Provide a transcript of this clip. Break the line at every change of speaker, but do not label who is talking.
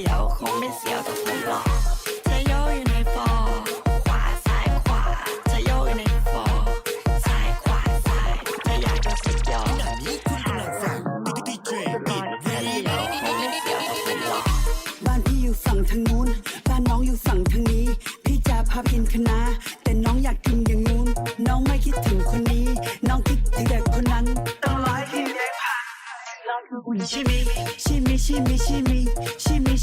ดี๋ยวคงไม่เสียวแต่คนหลอกจะโยอยู่ในฟอร์ขวาซ้ายขวาจะโยอยู่ในฟอร์ซ้ายขวาซ้ายอยากจะสุดยอดขณะ
นี้คุณกำลังฟังดีดีเจบิดเร
ียลคงไม่เสียวแต่ผมหล่อ
บ้านพี่อยู่ฝั่งทางนู้น บ้านน้องอยู่ฝั่งทางนี้ พี่จะพาไปคณะแต่น้องอยากกินอย่างนู้น น้องไม่คิดถึงคนนี้ น้องคิดถึงแต่คนนั้น ต้องรอให้พี่มียงผ่านน้องคือผู้หญิงชิมิชิมิชิมิมิ